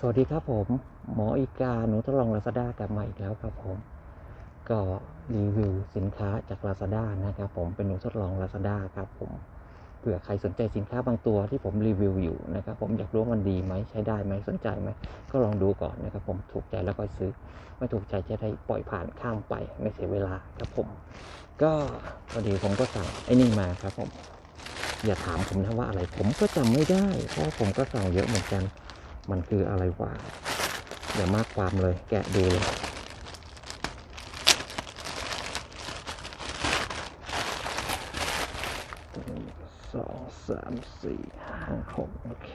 สวัสดีครับผม หมออีกาหนูทดลอง Lazada กลับมาอีกแล้วครับผม ก็รีวิวสินค้าจาก Lazada นะครับผมเป็นหนูทดลอง Lazada ครับผมเผื่อใครสนใจสินค้าบางตัวที่ผมรีวิวอยู่นะครับผมอยากรู้ว่ามันดีไหมใช้ได้ไหมสนใจไหมก็ลองดูก่อนนะครับผมถูกใจแล้วก็ซื้อ ไม่ถูกใจจะได้ปล่อยผ่านข้ามไปไม่เสียเวลาครับผม ก็พอดีผมก็สั่งไอ้นี่มาครับผมอย่าถามผมนะว่าอะไรผมก็จำไม่ได้เพราะผมก็สั่งเยอะเหมือนกัน มันคืออะไรวะอย่ามากความเลย แกะดูเลยหนึ่งสองสามสี่ห้าหกโอเค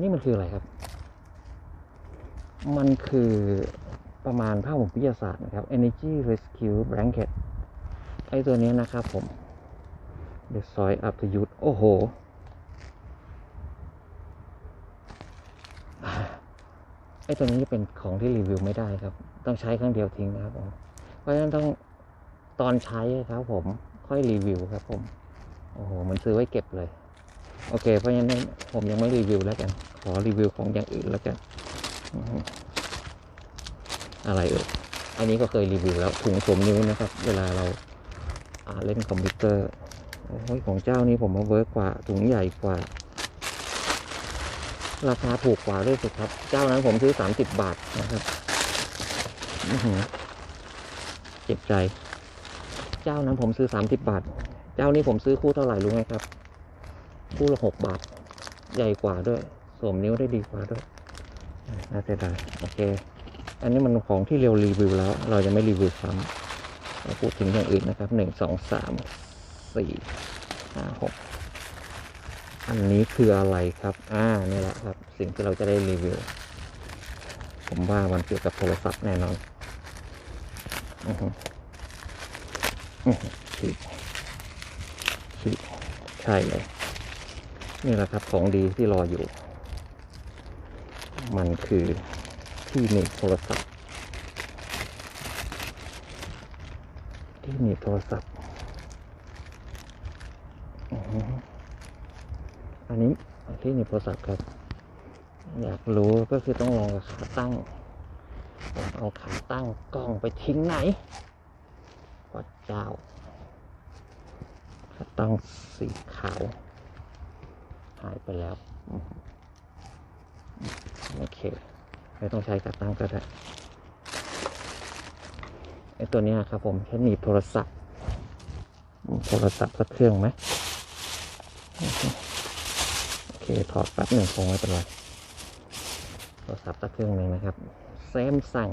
นี่มันคืออะไรครับ มันคือประมาณผ้าห่มวิทยาศาสตร์นะครับ Energy Rescue Blanket ไอ้ตัวนี้นะครับผม The Soil Up to Youth โอ้โห ไอ้ตัวนี้จะเป็นของที่รีวิวไม่ได้ครับ ต้องใช้ครั้งเดียวทิ้งนะครับผม เพราะฉะนั้นต้องตอนใช้ครับผม ค่อยรีวิวครับผม โอ้โห มันซื้อไว้เก็บเลย โอเค เพราะฉะนั้นผมยังไม่รีวิวแล้วกัน ขอรีวิวของอย่างอื่นแล้วกัน อะไรเอ่ยอันนี้ก็เคยรีวิวแล้วถุงสวมนิ้วนะครับ เวลาเราอาเล่นคอมพิวเตอร์โอ้ยของเจ้านี้ผมว่าเวิร์กกว่าถุงใหญ่กว่า ราคาถูกกว่าด้วยสิครับ เจ้านั้นผมซื้อสามสิบบาทนะครับเจ็บใจ เจ้านั้นผมซื้อสามสิบบาท เจ้านี้ผมซื้อคู่เท่าไหร่รู้ไหมครับ คู่ละหกบาท ใหญ่กว่าด้วยสวมนิ้วได้ดีกว่าด้วยน่าเสียดายโอเค อันนี้มันของที่เร็วรีวิวแล้ว เราจะไม่รีวิวซ้ำเราพูดถึงอย่างอื่นนะครับหนึ่งสองสามสี่ห้าหกอันนี้คืออะไรครับ อ่า นี่แหละครับ สิ่งที่เราจะได้รีวิว ผมว่ามันเกี่ยวกับโทรศัพท์แน่นอนอือฮึอือฮึใช่เลย นี่แหละครับของดีที่รออยู่ มันคือที่หนีบโทรศัพท์ ที่หนีบโทรศัพท์อื้มอันนี้ที่หนีบโทรศัพท์ครับ อยากรู้ก็คือต้องลองกับขาตั้งผมเอาขาตั้งกล้องไปทิ้งไหนพระเจ้าขาตั้งสีขาว หายไปแล้วอืมโอเค ไม่ต้องใช้ขาตั้งก็ได้ไอตัวเนี้ยครับผมใช้หนีบโทรศัพท์อืมโทรศัพท์สักเครื่องไหมอือฮึโอเค ถอดแป๊บหนึ่งคงไม่เป็นไรโทรศัพท์สักเครื่องหนึ่งนะครับแซมสั่ง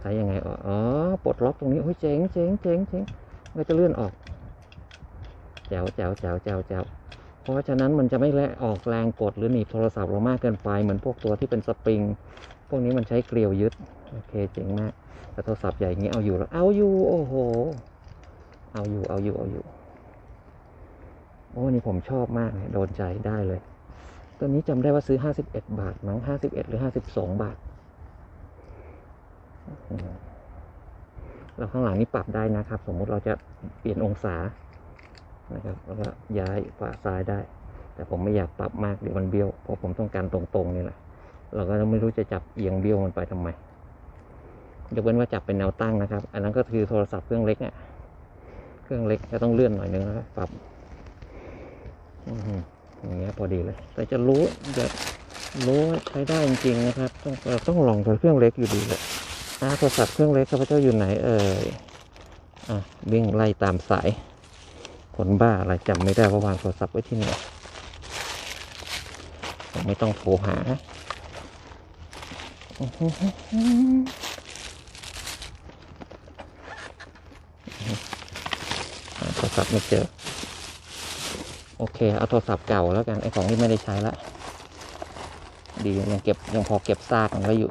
ใช้ยังไงอ๋ออ๋อปลดล็อกตรงนี้โอ้ยเจ๋งเจ๋งเจ๋งเจ๋งมันก็จะเลื่อนออก แจ๋วแจ๋วแจ๋วแจ๋วแจ๋วเพราะฉะนั้นมันจะไม่แลออกแรงกดหรือหนีบโทรศัพท์เรามากเกินไป เหมือนพวกตัวที่เป็นสปริง พวกนี้มันใช้เกลียวยึด โอเคเจ๋งมาก แต่โทรศัพท์ใหญ่อย่างนี้เอาอยู่แล้ว เอาอยู่ โอ้โห เอาอยู่ เอาอยู่ เอาอยู่ โอ้ นี่ผมชอบมากเลยโดนใจได้เลย ตัวนี้จำได้ว่าซื้อ 51 บาท มั้ง 51 หรือ 52 บาทอืมแล้วข้างหลังนี่ปรับได้นะครับ สมมุติเราจะเปลี่ยนองศา นะครับแล้วก็ย้ายฝาซ้ายได้ แต่ผมไม่อยากปรับมากเดี๋ยวมันเบี้ยวเพราะผมต้องการตรงๆนี่แหละเราก็ไม่รู้จะจับเอียงเบี้ยวมันไปทำไมยกเว้นว่าจับเป็นแนวตั้งนะครับ อันนั้นก็คือโทรศัพท์เครื่องเล็กอะเครื่องเล็กจะต้องเลื่อนหน่อยนึงนะปรับอย่างเงี้ยพอดีเลย แต่จะรู้จะรู้ใช้ได้จริงๆนะครับต้องเราต้องลองตัวเครื่องเล็กอยู่ดีแหละอ่าโทรศัพท์เครื่องเล็กข้าพเจ้าอยู่ไหนเอ่ยอะวิ่งไล่ตามสาย คนบ้าอะไรจำไม่ได้ว่าวางโทรศัพท์ไว้ที่ไหนไม่ต้องโทรหาอื้อหือหือหือหาโทรศัพท์ไม่เจอ โอเค เอาโทรศัพท์เก่าแล้วกัน ไอของที่ไม่ได้ใช้ละดียังเก็บยังพอเก็บซากมันไว้อยู่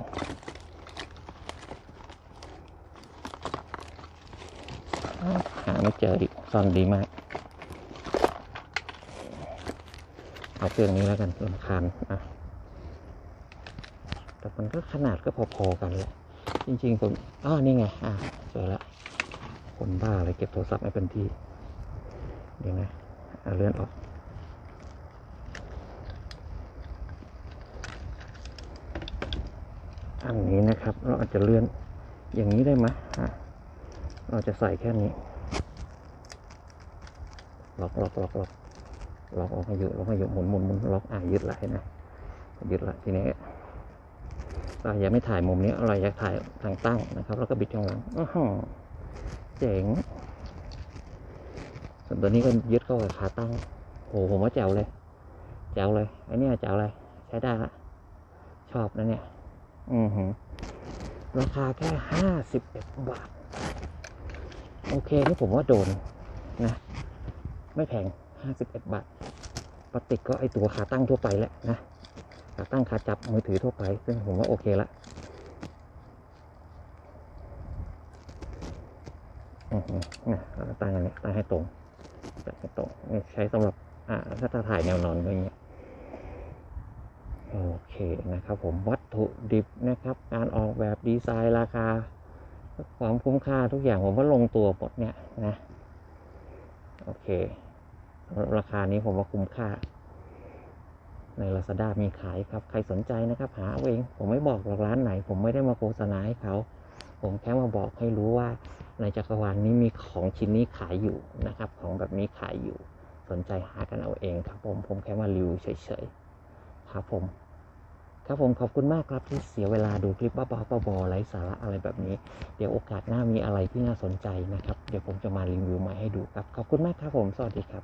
หาไม่เจอดิซ่อนดีมาก เอาเครื่องนี้แล้วกันลำคาญอะแต่มันก็ขนาดก็พอๆกันแหละจริงๆผมอ้านี่ไง อะเจอละคนบ้าอะไรเก็บโทรศัพท์ไม่เป็นที่ เดี๋ยวนะอะเลื่อนออกอันนี้นะครับ เราอาจจะเลื่อนอย่างนี้ได้ไหมอะเราจะใส่แค่นี้ล็อกล็อกล็อกล็อก ล็อกออกให้เยอะล็อกให้เยอะหมุนหมุนหมุนล็อกอะยึดละเห็นไหมยึดละทีนี้เราอยาไม่ถ่ายมุมนี้เราอยากถ่ายทางตั้งนะครับ แล้วก็บิดข้างหลังอ้อเจ๋งส่วนตัวนี้ก็ยึดเข้ากับขาตั้งโหผมว่าแจ๋วเลยแจ๋วเลยไอ้นี่แจ๋วเลยใช้ได้ละชอบนะเนี่ย อือหือราคาแค่ห้าสิบเอ็ดบาท โอเคนี่ผมว่าโดนนะ ไม่แพง ห้าสิบเอ็ดบาทปติก็ไอตัวขาตั้งทั่วไปแหละนะขาตั้งขาจับมือถือทั่วไป ซึ่งผมว่าโอเคละอือหือนะตั้งอันนี้ตั้งให้ตรงจับให้ตรงนี่ใช้สำหรับอ่าถ้าจะถ่ายแนวนอนอย่างเงี้ยโอเคนะครับผมวัตถุดิบนะครับ การออกแบบดีไซน์ราคา ความคุ้มค่าทุกอย่างผมว่าลงตัวหมดเนี่ยนะ โอเค ราคานี้ผมว่าคุ้มค่า ใน Lazada มีขายครับ ใครสนใจนะครับหาเอาเองผมไม่บอกหรอกร้านไหน ผมไม่ได้มาโฆษณาให้เขา ผมแค่มาบอกให้รู้ว่า ในจักรวาลนี้มีของชิ้นนี้ขายอยู่นะครับ ของแบบนี้ขายอยู่ สนใจหากันเอาเองครับ ผมผมแค่มารีวิวเฉยๆครับผมครับผมขอบคุณมากครับที่เสียเวลาดูคลิปบ้าๆบอๆไร้สาระอะไรแบบนี้ เดี๋ยวโอกาสหน้ามีอะไรที่น่าสนใจนะครับ เดี๋ยวผมจะมารีวิวมาให้ดูครับ ขอบคุณมากครับผม สวัสดีครับ